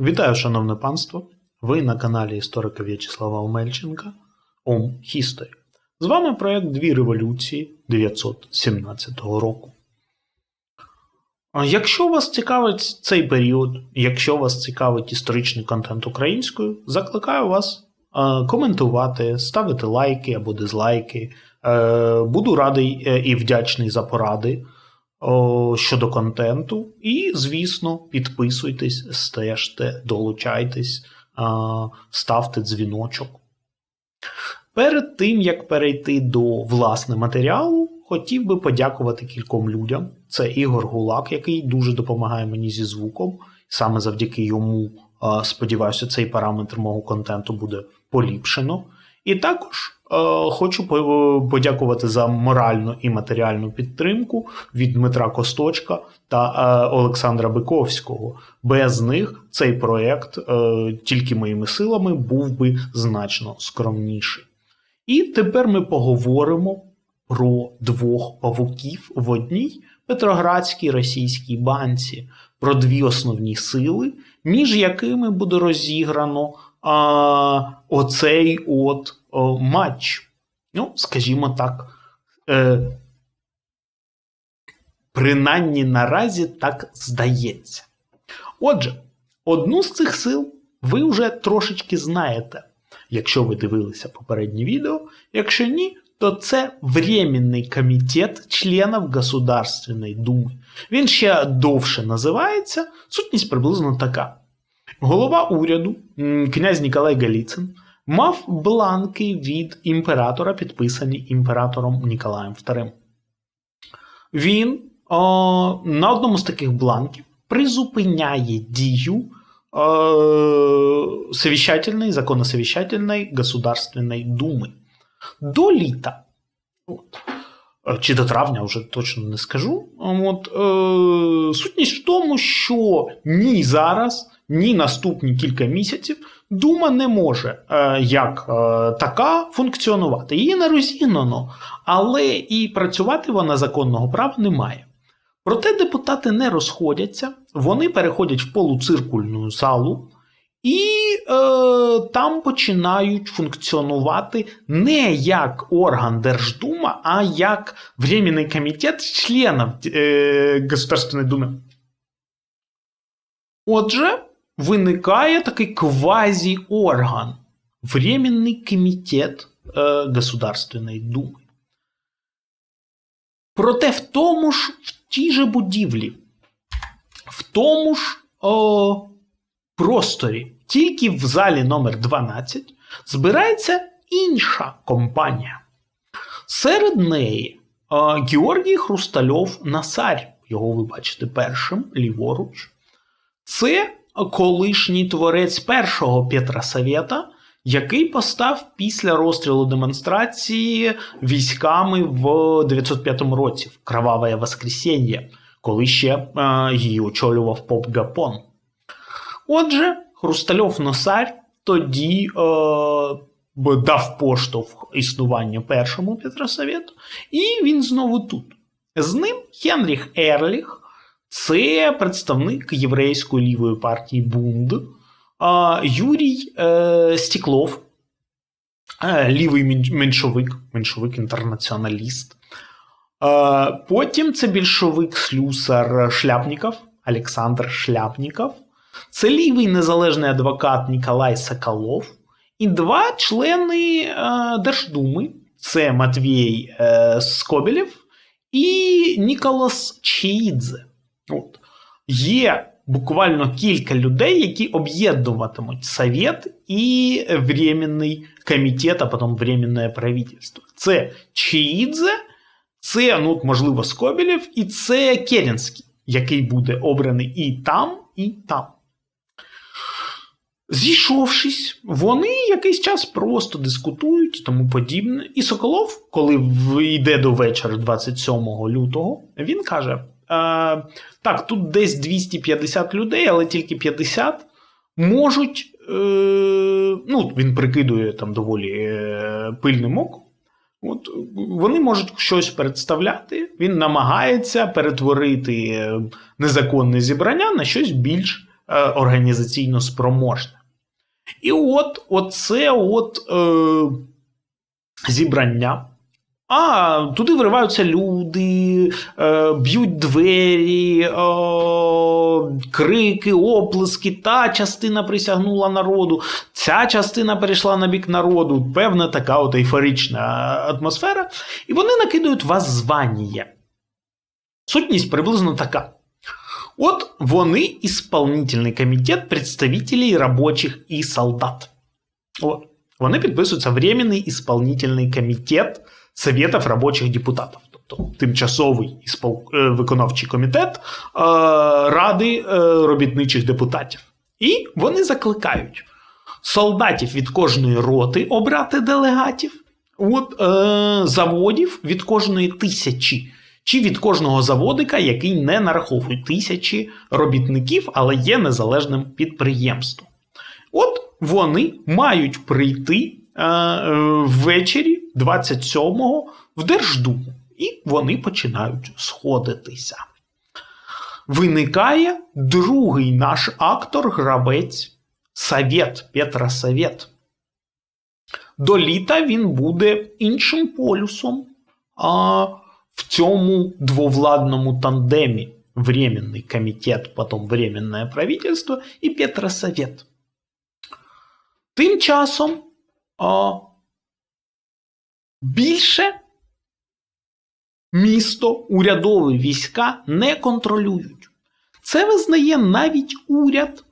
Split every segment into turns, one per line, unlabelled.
Вітаю, шановне панство! Ви на каналі історика В'ячеслава Омельченка Ом History. З вами проект Дві революції 917 року. Якщо вас цікавить цей період, якщо вас цікавить історичний контент українською, закликаю вас е, коментувати, ставити лайки або дизлайки. Е, Буду радий е, і вдячний за поради щодо контенту. І, звісно, підписуйтесь, стежте, долучайтесь, ставте дзвіночок. Перед тим, як перейти до власне матеріалу, хотів би подякувати кільком людям. Це Ігор Гулак, який дуже допомагає мені зі звуком. Саме завдяки йому, сподіваюся, цей параметр мого контенту буде поліпшено. І також е, хочу подякувати за моральну і матеріальну підтримку від Дмитра Косточка та е, Олександра Биковського. Без них цей проект е, тільки моїми силами був би значно скромніший. І тепер ми поговоримо про двох павуків в одній Петроградській російській банці, про дві основні сили, між якими буде розіграно а, оцей от о, матч. Ну, скажімо так, е, принаймні наразі так здається. Отже, одну з цих сил ви вже трошечки знаєте, якщо ви дивилися попереднє відео. Якщо ні, то це Временний комітет членів Государственної Думи. Він ще довше називається. Сутність приблизно така. Голова уряду, князь Ніколай Галіцин, мав бланки від імператора, підписані імператором Ніколаєм II. Він о, на одному з таких бланків призупиняє дію е, совещательной, законосовещательной Государственной Думи до літа. От. Чи до травня, вже точно не скажу. От, е, сутність в тому, що ні зараз, ні наступні кілька місяців Дума не може е, як е, така функціонувати. Її не розігнано, але і працювати вона законного права не має. Проте депутати не розходяться, вони переходять в полуциркульну залу, і е, там починають функціонувати не як орган Держдума, а як Временний комітет членів е, Государственної Думи. Отже, виникає такий квазі-орган Временний комітет е, Государственної Думи. Проте в тому ж в тій же будівлі, в тому ж о, просторі, тільки в залі номер 12 збирається інша компанія. Серед неї е, Георгій Хрустальов Насарь, його ви бачите першим, ліворуч. Це колишній творець першого Петра Совєта, який постав після розстрілу демонстрації військами в 905 році в Кроваве Воскресіння, коли ще е, її очолював поп Гапон. Отже, Хрустальов Носар тоді е, дав поштовх існуванню першому Петросовету, і він знову тут. З ним Хенріх Ерліх, це представник єврейської лівої партії Бунд, Юрій е, Стіклов, е, лівий меншовик, меншовик інтернаціоналіст. Е, потім це більшовик слюсар Шляпніков, Олександр Шляпніков. Це лівий незалежний адвокат Ніколай Соколов і два члени Держдуми: це Матвій Скобелєв і Ніколас Чеїдзе. От. Є буквально кілька людей, які об'єднуватимуть Совет і Временний комітет, а потім Временне правительство. Це Чеїдзе, це, ну, можливо, Скобелєв, і це Керенський, який буде обраний і там, і там. Зійшовшись, вони якийсь час просто дискутують і тому подібне. І Соколов, коли йде до вечора 27 лютого, він каже: так, тут десь 250 людей, але тільки 50 можуть. Е, ну, він прикидує там доволі е, пильним оком. От, вони можуть щось представляти. Він намагається перетворити е, незаконне зібрання на щось більш е, організаційно спроможне. І от оце от е, зібрання. А туди вириваються люди, е, б'ють двері, крики, оплески. Та частина присягнула народу, ця частина перейшла на бік народу. Певна така от ейфорична атмосфера. І вони накидують вас звання. Сутність приблизно така. От вони исполнительный комітет представителей рабочих і солдат. От. Вони підписуються Временний исполнительний комітет Советів робочих депутатів. Тобто тимчасовий е, виконавчий комітет е, Ради е, робітничих депутатів. І вони закликають солдатів від кожної роти обрати делегатів, от, е, заводів від кожної тисячі чи від кожного заводика, який не нараховує тисячі робітників, але є незалежним підприємством. От вони мають прийти е, ввечері 27-го в Держдуму, і вони починають сходитися. Виникає другий наш актор, гравець Совет, Петра Совет. До літа він буде іншим полюсом. А в цьому двовладному тандемі Временний комітет, потім Временне правительство і Петросовет. Тим часом більше місто, урядові війська не контролюють. Це визнає навіть уряд.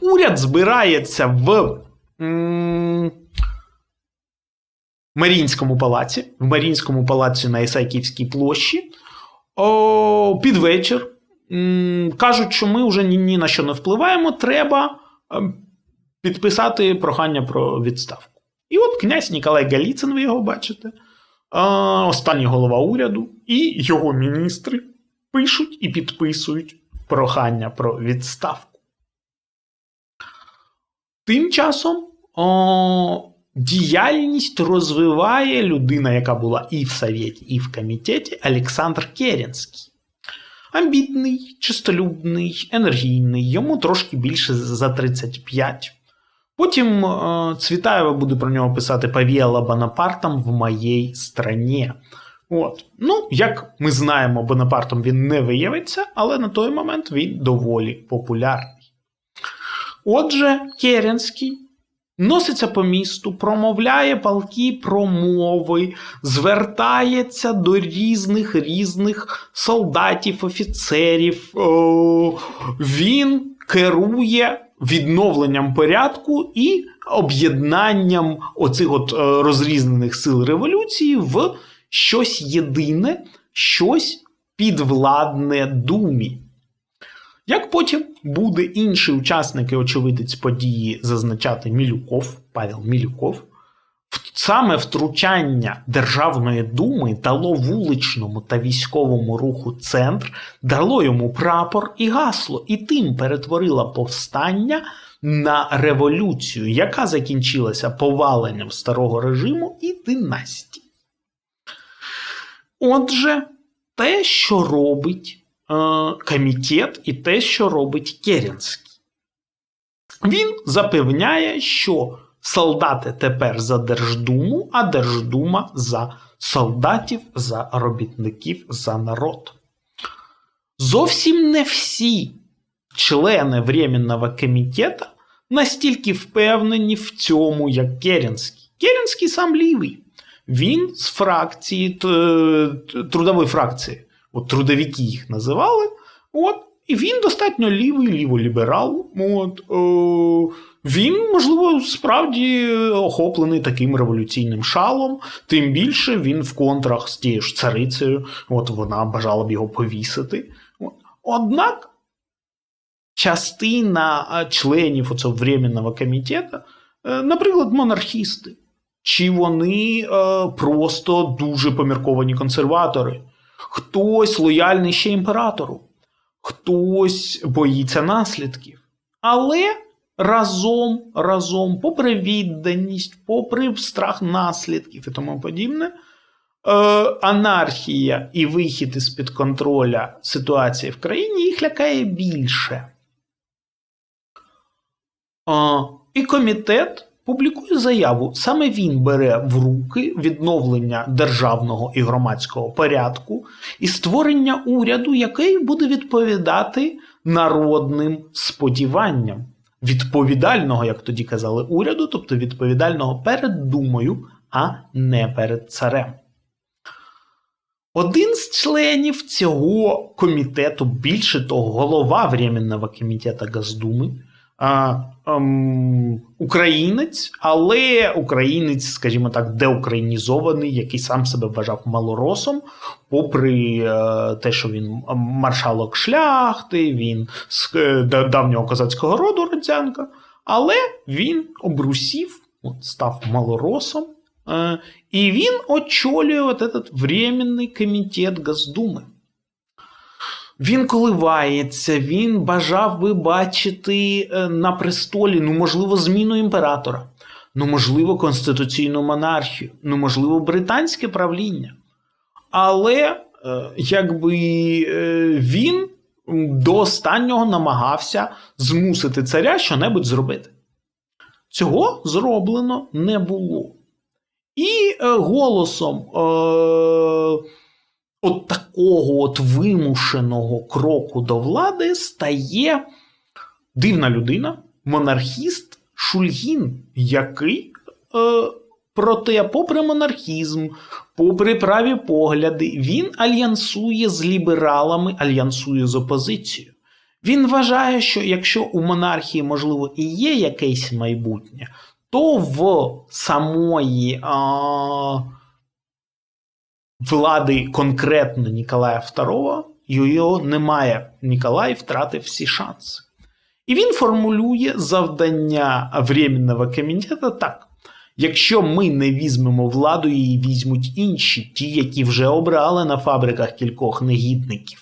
Уряд збирається в. М- Маріїнському палаці, в Маріїнському палаці на Ісайківській площі. О, Під вечір кажуть, що ми вже ні, ні на що не впливаємо, треба е, підписати прохання про відставку. І от князь Ніколай Галіцин, ви його бачите, останній голова уряду, і його міністри пишуть і підписують прохання про відставку. Тим часом. О, Діяльність розвиває людина, яка була і в Совєті, і в комітеті Олександр Керенський. Амбітний, чистолюбний, енергійний, йому трошки більше за 35. Потім е, Цвітаєва буде про нього писати Павіала Бонапартом в моїй страні. От. Ну, як ми знаємо, Бонапартом він не виявиться, але на той момент він доволі популярний. Отже, Керенський носиться по місту, промовляє палкі промови, звертається до різних різних солдатів, офіцерів. О, він керує відновленням порядку і об'єднанням оцих от е, розрізнених сил революції в щось єдине, щось підвладне думі. Як потім буде інші учасники очевидець події зазначати Мілюков, Павел Мілюков, саме втручання Державної думи дало вуличному та військовому руху центр, дало йому прапор і гасло, і тим перетворило повстання на революцію, яка закінчилася поваленням старого режиму і династії. Отже, те, що робить комітет і те, що робить Керенський. Він запевняє, що солдати тепер за Держдуму, а Держдума за солдатів, за робітників, за народ. Зовсім не всі члени Временного комітету настільки впевнені в цьому, як Керенський. Керенський сам лівий. Він з фракції трудової фракції от трудовики їх називали. От, І він достатньо лівий, ліволіберал. От, о, Він, можливо, справді охоплений таким революційним шалом, тим більше він в контрах з тією ж царицею, от вона бажала б його повісити. Однак частина членів оцього Временного комітету, е, наприклад, монархісти, чи вони е, просто дуже помірковані консерватори. Хтось лояльний ще імператору, хтось боїться наслідків. Але разом, разом, попри відданість, попри страх наслідків і тому подібне, е, анархія і вихід із під контроля ситуації в країні їх лякає більше. І комітет публікує заяву. Саме він бере в руки відновлення державного і громадського порядку і створення уряду, який буде відповідати народним сподіванням. Відповідального, як тоді казали, уряду, тобто відповідального перед думою, а не перед царем. Один з членів цього комітету, більше того, голова Временного комітету ем, українець, але українець, скажімо так, деукраїнізований, який сам себе вважав малоросом, попри е, те, що він маршалок шляхти, він з е, давнього козацького роду Родзянка, але він обрусів, от, став малоросом. Е, і він очолює от этот временний комітет Госдуми. Він коливається, він бажав би бачити е, на престолі, ну, можливо, зміну імператора, ну, можливо, конституційну монархію, ну, можливо, британське правління. Але е, якби е, він до останнього намагався змусити царя щонебудь зробити. Цього зроблено не було. І голосом от такого от вимушеного кроку до влади стає дивна людина, монархіст Шульгін, який, е, проте, попри монархізм, попри праві погляди, він альянсує з лібералами, альянсує з опозицією. Він вважає, що якщо у монархії, можливо, і є якесь майбутнє, то в самої а, влади конкретно Ніколая II його немає. Ніколай втратив всі шанси. І він формулює завдання Временного комітету так: якщо ми не візьмемо владу, її візьмуть інші, ті, які вже обрали на фабриках кількох негідників.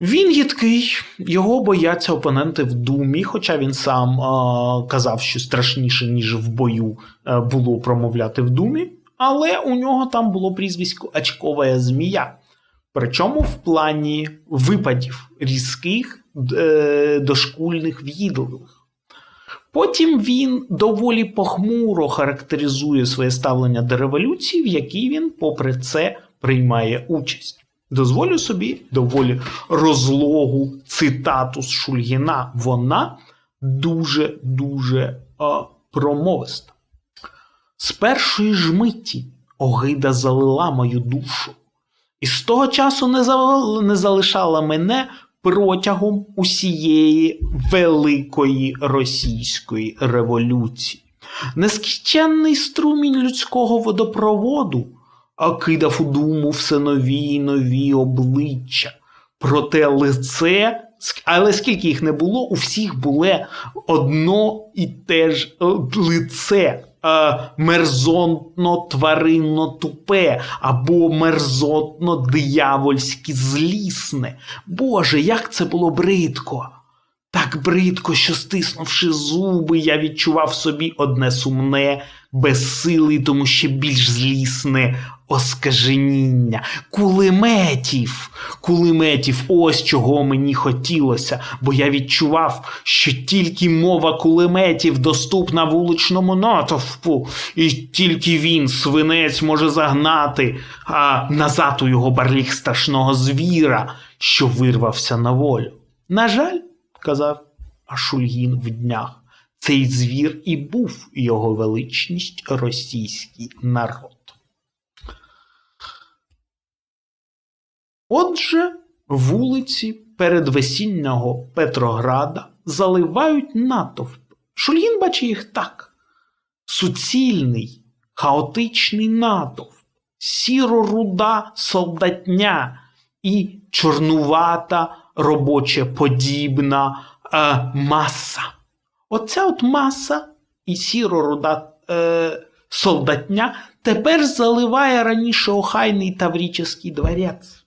Він гідкий, його бояться опоненти в думі, хоча він сам е, казав, що страшніше, ніж в бою е, було промовляти в думі, але у нього там було прізвисько Очкова змія. Причому в плані випадів різких е, дошкульних в'їдливих. Потім він доволі похмуро характеризує своє ставлення до революції, в якій він, попри це, приймає участь. Дозволю собі доволі розлогу цитату з Шульгіна. Вона дуже дуже а, промовиста. З першої ж миті огида залила мою душу, і з того часу не, зал- не залишала мене протягом усієї великої російської революції. Нескінченний струмінь людського водопроводу а кидав у думу все нові й нові обличчя. Проте лице, але скільки їх не було, у всіх було одно і те ж е, лице. Е, Мерзонтно тваринно тупе або мерзотно диявольськи злісне. Боже, як це було бридко! Так бридко, що стиснувши зуби, я відчував собі одне сумне, безсиле, тому ще більш злісне оскаженіння. Кулеметів, кулеметів, ось чого мені хотілося, бо я відчував, що тільки мова кулеметів доступна вуличному натовпу, і тільки він, свинець, може загнати а назад у його барліг страшного звіра, що вирвався на волю. На жаль, казав Ашульгін в днях. Цей звір і був його величність російський народ. Отже, вулиці передвесіннього Петрограда заливають натовп. Шульгін бачить їх так: суцільний, хаотичний натовп, сіро-руда солдатня і чорнувата робоче подібна е, маса. Оця от маса і сіро-руда е, солдатня тепер заливає раніше охайний Тавріческий дворець.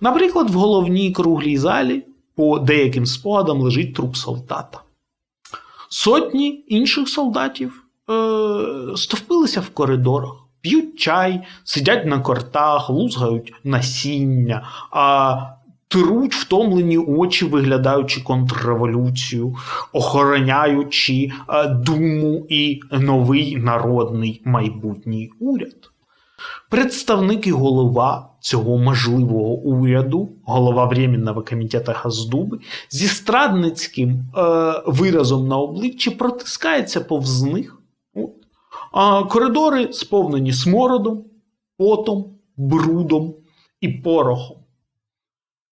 Наприклад, в головній круглій залі по деяким спогадам лежить труп солдата. Сотні інших солдатів е, стовпилися в коридорах, п'ють чай, сидять на кортах, лузгають насіння, а труть втомлені очі, виглядаючи контрреволюцію, охороняючи е, думу і новий народний майбутній уряд. Представник і голова цього можливого уряду, голова Временного комітету Газдуби, зі страдницьким е, виразом на обличчі протискається повз них. От. А коридори сповнені смородом, потом, брудом і порохом.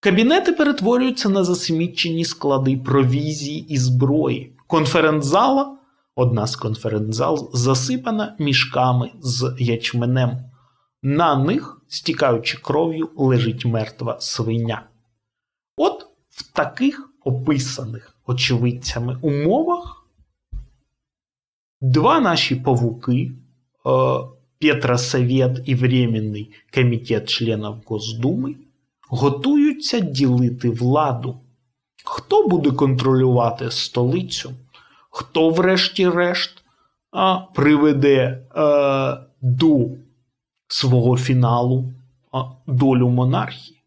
Кабінети перетворюються на засмічені склади провізії і зброї. Конференц-зала, одна з конференц-зал, засипана мішками з ячменем. На них, стікаючи кров'ю, лежить мертва свиня. От в таких описаних очевидцями умовах два наші павуки, е, Петросовет і Временний комітет членів Госдуми, готуються ділити владу. Хто буде контролювати столицю? Хто, врешті-решт, приведе е, до свого фіналу а, долю монархії?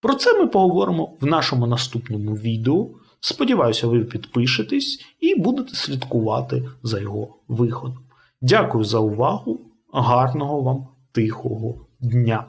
Про це ми поговоримо в нашому наступному відео. Сподіваюся, ви підпишетесь і будете слідкувати за його виходом. Дякую за увагу. Гарного вам тихого дня!